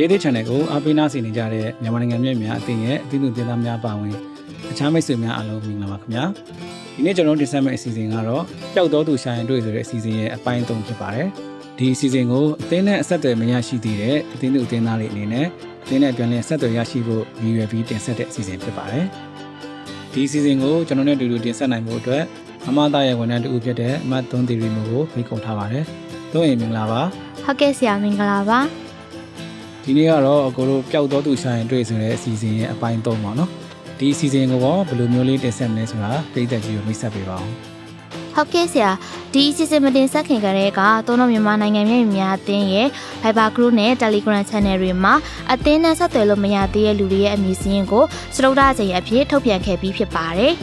ရေးသေး channel ကိုအားပေးနာစီနေကြတဲ့မြန်မာနိုင်ငံမြင့်များအသင်းရဲ့အသင်းသူတင်သားများပါဝင်အခြားမိတ်ဆွေများအားလုံးမင်္ဂလာပါခင်ဗျာဒီနေ့ကျွန်တော်တို့တင်ဆက်မယ့်အစီအစဉ်ကတော့ပျောက်တော်သူရှာရင်တွေ့ဆိုတဲ့အစီအစဉ်ရဲ့အပိုင်း3ဖြစ်ပါတယ်ဒီအစီအစဉ်ကိုအသင်းနဲ့အဆက်အသွယ်မရရှိသေးတဲ့အသင်းသူအသင်းသားတွေအနေနဲ့အသင်းနဲ့ပြန်လည်ဆက်သွယ်ရရှိဖို့ရည်ရွယ်ပြီးတင်ဆက်တဲ့အစီအစဉ်ဖြစ်ပါတယ်ဒီအစီအစဉ်ကိုကျွန်တော်နဲ့အတူတူတင်ဆက်နိုင်ဖို့အတွက်အမသားရဲ့ဝန်ထမ်းတူဖြစ်တဲ့အမတ်3တီရီမို့ကိုဖိတ်ခေါ်ထားပါတယ်။သုံးရင်မင်္ဂလာပါဟုတ်ကဲ့ဆရာမင်္ဂလာပါ။ ဒီနေ့ကတော့အကိုတို့ပျောက်တော်သူရှာရင်တွေ့ဆိုတဲ့အစီအစဉ်ရဲ့အပိုင်း3ပါနော်။ဒီအစီအစဉ်ကိုတော့ဘယ်လိုမျိုးလေးတင်ဆက်မလဲဆိုတာပြည်သက်ကြီးကိုမိတ်ဆက်ပေးပါအောင်ဟုတ်ကဲ့ဆရာဒီအစီအစဉ်မတင်ဆက်ခင်ကတည်းကသုံးတော်မြန်မာနိုင်ငံပြည်များအသင်းရဲ့ Viber Group နဲ့ Telegram Channel တွေမှာအသင်းနဲ့ဆက်သွယ်လို့မရသေးတဲ့လူတွေရဲ့အမည်စာရင်းကိုစတုဒ္ဒချိန်အဖြစ်ထုတ်ပြန်ခဲ့ပြီးဖြစ်ပါတယ်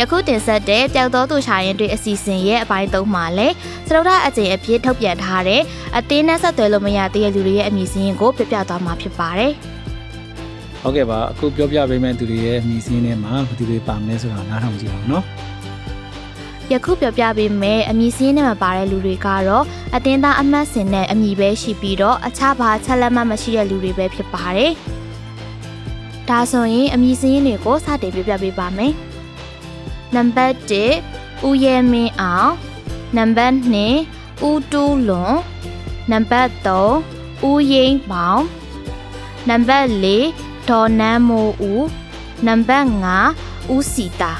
ယခုတင်ဆက်တဲ့ပျောက်တော်သူရှာရင်တွေအစီအစဉ်ရဲ့အပိုင်း၃မှာလည်းစတုဒ္ဒအချိန်အဖြစ်ထုတ်ပြန်ထားတဲ့အသင်းနဲ့ဆက်သွယ်လို့မရသေးတဲ့လူတွေရဲ့အမည်စာရင်းကိုပြပြသွားမှာဖြစ်ပါတယ်။ဟုတ်ကဲ့ပါအခုပြောပြပေးမယ့်သူတွေရဲ့အမည်စင်းထဲမှာဘယ်သူတွေပါမလဲဆိုတာနားထောင်ကြည့်အောင်နော်ယခုပြောပြပေးမယ်အမည်စင်းနဲ့မပါတဲ့လူတွေကတော့အတင်းသားအမှတ်စဉ်နဲ့အမည်ပဲရှိပြီးတော့အခြားဘာချက်လက်မှတ်မရှိတဲ့လူတွေပဲဖြစ်ပါတယ်။ဒါဆိုရင်အမည်စင်းတွေကိုစတင်ပြပြပေးပါမယ်။ နံပါတ်1ဦးရဲမင်းအောင်နံပါတ်2ဦးတူးလွန်နံပါတ်3ဦးရင်းပေါင်နံပါတ်4ဒေါ်နန်းမိုးဦးနံပါတ်5ဦးစီတာ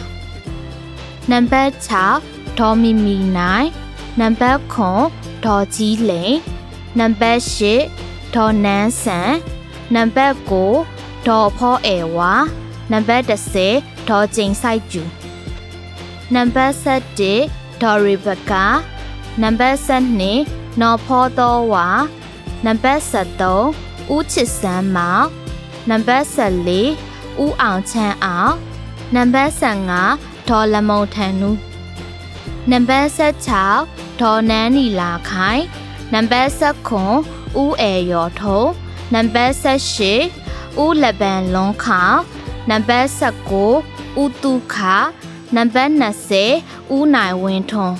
နံပါတ်6ဒေါ်မီမီနိုင်နံပါတ်9ဒေါ်ကြီးလိန်နံပါတ်10ဒေါ်နန်းဆန်နံပါတ်9ဒေါ်ဖောအဲဝါနံပါတ်10ဒေါ်ကျိန်ဆိုင်ကျူ နံပါတ်7ဒေါ်ရီဘကာနံပါတ်7နော်ဖောတော်ဝါနံပါတ်73ဦးချစ်စမ်းမောင်နံပါတ်14ဦးအောင်ချမ်းအောင်နံပါတ်15ဒေါ်လမုံထန်နူနံပါတ်16ဒေါ်နန်းနီလာခိုင်နံပါတ်19ဦးအေရော်ထုံးနံပါတ်18ဦးလပန်လွန်ခေါနံပါတ်19ဦးတုခ နံပါတ်20ဦးနိုင်ဝင်းထွန်း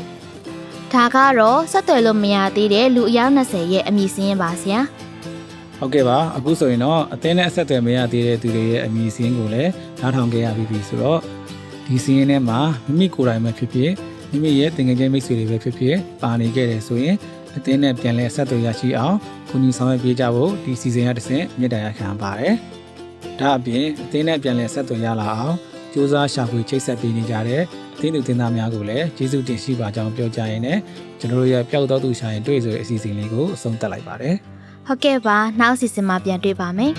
ဒါကတော့ဆက်သွယ်လို့မရသေးတဲ့လူအယောက်20ရဲ့အမည်စင်းရင်ပါဆရာ။ဟုတ်ကဲ့ပါအခုဆိုရင်တော့အသင်းနဲ့အဆက်အသွယ်မရသေးတဲ့သူတွေရဲ့အမည်စင်းကိုလည်းနားထောင်ကြရပြီးပြီဆိုတော့ဒီစင်းရင်းထဲမှာမိမိကိုယ်တိုင်ပဲဖြစ်ဖြစ်မိမိရဲ့တင်ငယ်ချင်းမိတ်ဆွေတွေပဲဖြစ်ဖြစ်ပါနေခဲ့တယ်ဆိုရင်အသင်းနဲ့ပြန်လဲဆက်သွယ်ရရှိအောင်ကုညီဆောင်ရွက်ပေးကြဖို့ဒီစီစဉ်ရတဲ့ဆင့်မြစ်တာရခံပါတယ်။ဒါအပြင်အသင်းနဲ့ပြန်လဲဆက်သွယ်ရလာအောင် စူးစမ်းရှာဖွေချိတ်ဆက်ပေးနေကြတဲ့အသင်းသူတင်သားများကိုလည်းကျေးဇူးတင်ရှိပါကြောင်းပြောကြရင်းနဲ့ကျွန်တော်တို့ရဲ့ပျောက်တော်သူရှာရင်တွေ့ဆိုတဲ့အစီအစဉ်လေးကိုအဆုံးသတ်လိုက်ပါတယ်။ဟုတ်ကဲ့ပါနောက်စီစဉ်မှာပြန်တွေ့ပါမယ်